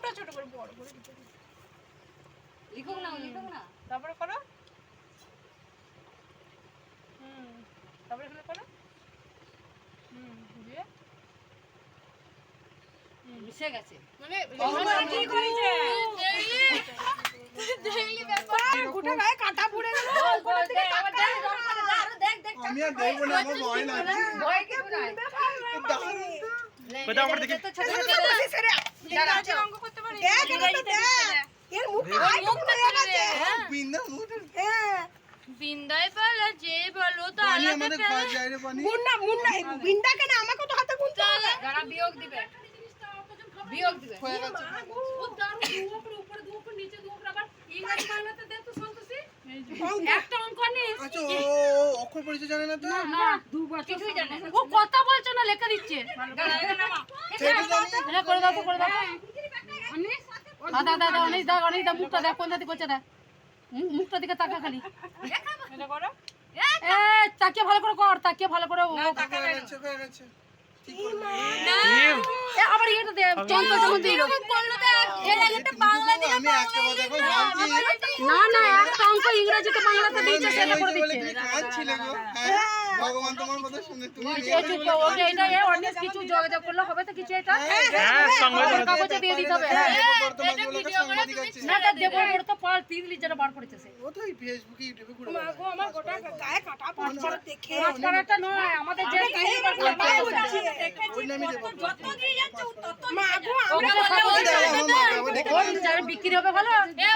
ছোট ছোট করে বড় করে লিখুক না লিখুক না তারপরে করো হুম তারপরে এখানে করো হুম দিয়ে মিশে গেছে মানে কি? গোটা গায়ে কাটা পড়ে গেল আমি আর দেখব না আমার ভয় লাগছে ভয় কিছু নাই কোথাও আমার দেখি তো ছোট ছোট ইংরাজি অঙ্ক করতে পারি দেখ, এটা দেখ। এর মুখটা আইটুকু বিন্দা মুখ হ্যাঁ। বিন্দায় পালা যে বলো তো পানি আমাদের ঘর যায় রে পানি। মুন্না, মুন্না, বিন্দা কেন? আমাকেও তো হাতে গুনতে হবে। যারা বিয়োগ দিবে। বিয়োগ দিবে। হয়ে গেছে। একটা অঙ্ক নিস আচ্ছা ও ও অক্ষর পরিচয় জানে না তো? না কিছুই জানে ও কথা বলছে না লেখা দিচ্ছে। করে দাও করে দাও। অনিস দাদা দাদা অনেক দা অনেক দা মুখটা দেখ কোন দিকে করছে দেখ। মুখটা দিকে তাকা খালি। এ তাকিয়ে ভালো করে কর তাকিয়ে ভালো করে আবার এটা দে দিল না না একটা অঙ্ক ইংরেজিতে বাংলাতে দিয়েছে সেটা করে দিচ্ছে। কি কাঁদছিলে গো ভগবান তোমার কথা শুনে তুমি এই চুপ করো, ওটা এটা এ অনেক কিছু যোগাযোগ করলে হবে তো কিছু এটা? খবরের কাগজে দিয়ে দিতে হবে। তোমার বলে একটা সাংবাদিক আছে। না এটা দেবো ওর তো পাল তিন লিটার বার করেছে সে। ও ফেসবুকে ইউটিউবে ঘুরে মা আমার গোটা গায়ে কাটা পড়ছে। দেখে। পাঁচ করাটা নয় আমাদের যে গায়ে কাটা বিক্রি হবে ভালো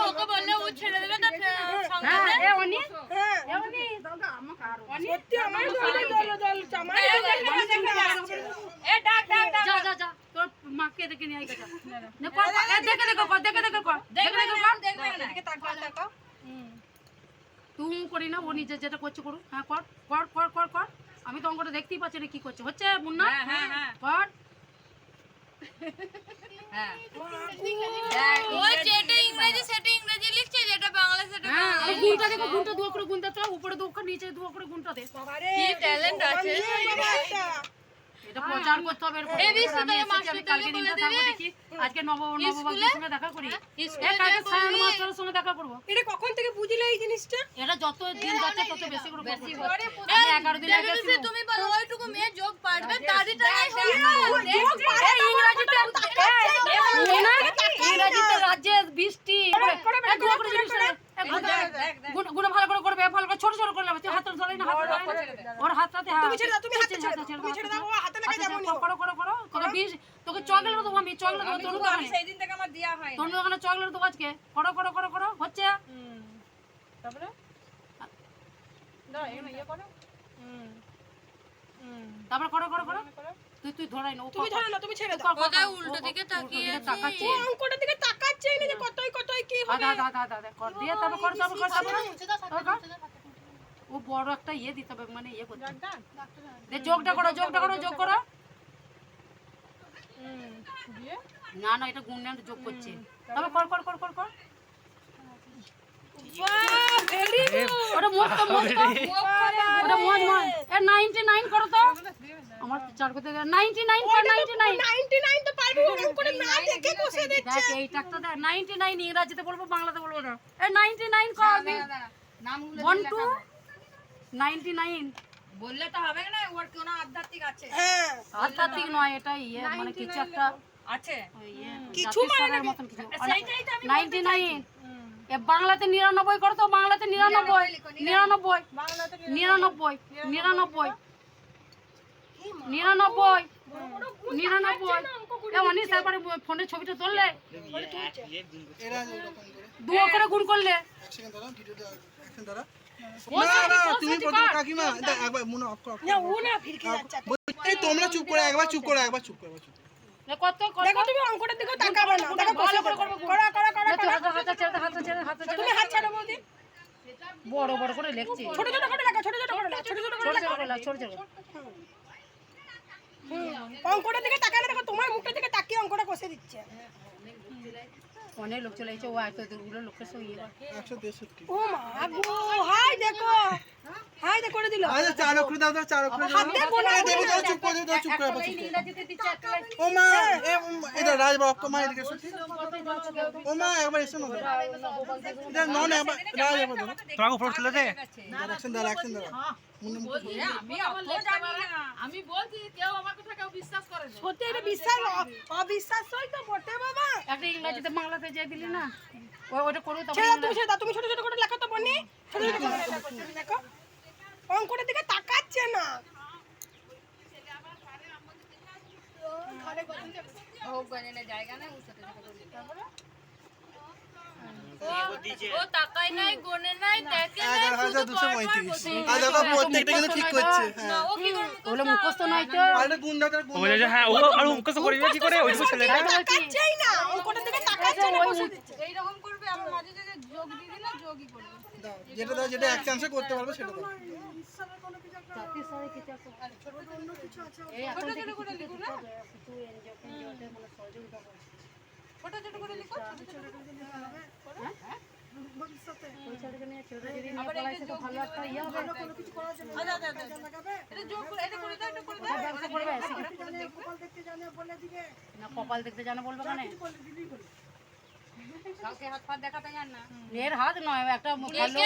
ওকে বললে ও ছেড়ে দেবে না হ্যাঁ হ্যাঁ, এ অনি। সত্যি আমার গায়ে জল জল আমার গায়ে জল জল। এ ডাক ডাক ডাক। যা যা যা। তোর মাকে দেখে নিয়ে আয় যা না কর এ দেখে দেখে দেখে দেখে দেখে দেখে। কর দেখবে না করি ও নিজে যেটা করছে করুক। হ্যাঁ কর কর কর কর। কর আমি তো অঙ্কটা দেখতেই পাচ্ছি না কি করছে। হচ্ছে মুন্না? হ্যাঁ হ্যাঁ। কর। উপরে দু করে নিচে দু দে। বাবারে, কি ট্যালেন্ট আছে। এটা প্রচার করতে হবে এরপর। ABC আমি তাহলে মাস্টার কালকে দিনটা থাকব দেখি আজকে নব নববাগের সঙ্গে দেখা করি এ কালকে সায়ন মাস্টারের সঙ্গে দেখা করব এটা কখন থেকে বুঝলে এই জিনিসটা এটা যত দিন যাচ্ছে তত বেশি করে বেশি। হচ্ছে। আমি এগারো দিন আগে দেখেছি তুমি বলো ওইটুকু মেয়ে যোগ পারবে তারই এই ইংরাজিতে এই না, ইংরাজিতে রাজ্যে বৃষ্টি এই করে। এই গুলো ভালো করে করবে ভালো করে ছোট ছোট করে নেবে হাত ধরে না হাত ধরে ওর হাতটাতে হাত তুমি ছেড়ে দাও, তুমি হাতটা ছেড়ে দাও, ছেড়ে তুমি ছেড়ে দাও, ও হাতে লেগে আচ্ছা, যাব আচ্ছা, করো করো করো তোকে বিষ তোকে চকলেট দেবো আমি চকলেট দেবো তোর দোকানে। সেই দিন থেকে আমার দেয়া হয় তোর দোকানে চকলেট দেবো আজকে। করো করো করো করো। হচ্ছে? তারপরে? দাও এখানে ইয়ে করো। হুম। হুম। তারপর করো করো করো। তুই তুই ধরাই না ও তুমি কর, না তুমি ছেড়ে দাও। কর, কর, কোথায় উল্টো দিকে তাকিয়ে তাকাচ্ছে। ও অঙ্কটার দিকে তাকাচ্ছে না যে কতই কতই কি হবে? আদা আদা আদা আদা আদা কর। দিয়ে তারপর কর তারপর কর তারপর তারপর ও বড় একটা ইয়ে দিতে হবে মানে ইয়ে করতে যোগটা করো যোগটা করো যোগ করো। না না এটা গুণ যোগ করছে। তারপর কর কর কর কর কর। ওটা মোট তো মোট তো ওটা মোট মোট এ 99 করো তো। আমার চার করতে 99 কর 99 99 তো পারবি ও অঙ্কটা না দেখে কষে দে দেখ এই টাকটা দেখ 99 ইংরেজিতে বলব বাংলাতে বলব না। এ 99 কর। নামগুলো ওয়ান টু 99 বললে তো হবে না ওর কোনো আধ্যাত্মিক আছে। হ্যাঁ। আধ্যাত্মিক নয় এটা ইয়ে মানে কিছু একটা আছে? ইয়ে কিছু মানে জাতির মতন কিছু। 99 এ বাংলাতে নিরানব্বই করো তো বাংলাতে নিরানব্বই নিরানব্বই নিরানব্বই নিরানব্বই। নিরানব্বই নিরানব্বই অনিস একবারে ফোনের ছবিটা তুললে। এরা করে। দু করে গুণ করলে। দাঁড়া তুমি প্রথম কাকিমা একবার মনে অফ করো না ও না ফিরকে যাচ্ছে এই তোমরা চুপ করে একবার চুপ করো একবার চুপ করো একবার চুপ কত কত? দেখো তুমি অঙ্কটার দিকে তাকাবে না দেখো ভালো করে করো। করো, করো করো করো। হাতে হাতে ছেড়ে দে, ছেড়ে দে, ছেড়ে তুমি হাত ছাড়ো বৌদি। বড় বড় করে লিখছি। ছোট ছোট করে লেখো ছোট ছোট করে লেখো ছোট ছোট করে লেখো। ছোট ছোট। ছোট অঙ্কটা দিকে তাকায় না দেখো তোমার মুখটা দিকে তাকিয়ে অঙ্কটা কষে দিচ্ছে। অনেক লোক চলে এসেছে ও এত দূরগুলো লোকের তেষট্টি ও মা গো হাই দেখো। হাই দেখো করে দিল। আচ্ছা চার অক্ষর দাও দাও চার অক্ষর দাও হাত দিয়ে গোনা এই দেবী দাও চুপ করে দাও চুপ করে একটা চুপ করে। ইংরেজিতে দিচ্ছে একটা লাইন। ও মা এটা রাজবাবু অক্ক মা এদিকে এসো। ও মা একবার এসো না। এটা নন একবার রাজবাবু দাও তোমাকে উপর তুলে দে অ্যাকশন দাও অ্যাকশন দাও মুন্ডু মুন্ডু আমি অত জানি না। আমি বলছি কেউ আমার কথা কেউ বিশ্বাস করে না। সত্যি এটা বিশ্বাস অবিশ্বাস হই তো বটে বাবা। একটা ইংরেজিতে বাংলাতে যে দিলি না ওটা করো তুমি ছোট ছোট করে লেখো তো বনি। ছোট ছোট করে লেখো, দেখো। অঙ্কটার দিকে তাকাচ্ছে না। হ্যাঁ। ও কি করে ওগুলো মুখস্থ হ্যাঁ করবে কি করে? ওই ছেলেটা? তাকাচ্ছেই না। অঙ্কটার দিকে তাকাচ্ছে না এইরকম করবে আমার মাঝে যদি যোগ দিয়ে দিলে যোগই করবে। দাও যেটা দাও যেটা এক চান্সে করতে পারবে সেটা দাও। এই এখন থেকে কিছু কিছু কিছু এনজয় এনজয়তে মানে সহযোগিতা করে ছোট ছোট করে লিখো। ওই ছেলেকে নিয়ে ছেলেটা যদি নিয়ে পড়াইছে তো ভালো একটা ইয়ে হবে। আচ্ছা আচ্ছা আচ্ছা। এটা যোগ করে এটা করে দাও এটা করে দাও। ব্যবসা করবে না কপাল দেখতে জানা বলবে কেন কাউকে হাত পা দেখাতে জান না এর হাত নয় একটা ভালো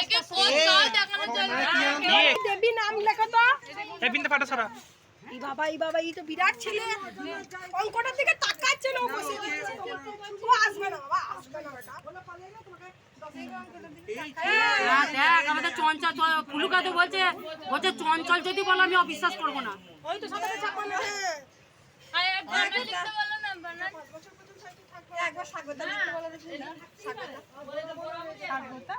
একে সমস্যা কোথাও দেখানো চলবে না। এই দেবী নাম লেখো তো। এই বিনতে পাটা এই বাবা এই বাবা এই তো বিরাট ছেলে। অঙ্কটার দিকে তাকাচ্ছে না ও বসে ও আসবে না বাবা আসবে না হ্যাঁ, দেখ আমাদের চঞ্চল ফুলুকা তো বলছে বলছে চঞ্চল যদি বলো আমি অবিশ্বাস করব না। ওই তো সাথে একবার স্বাগত। লিখতে বলে দেখি। না স্বাগত।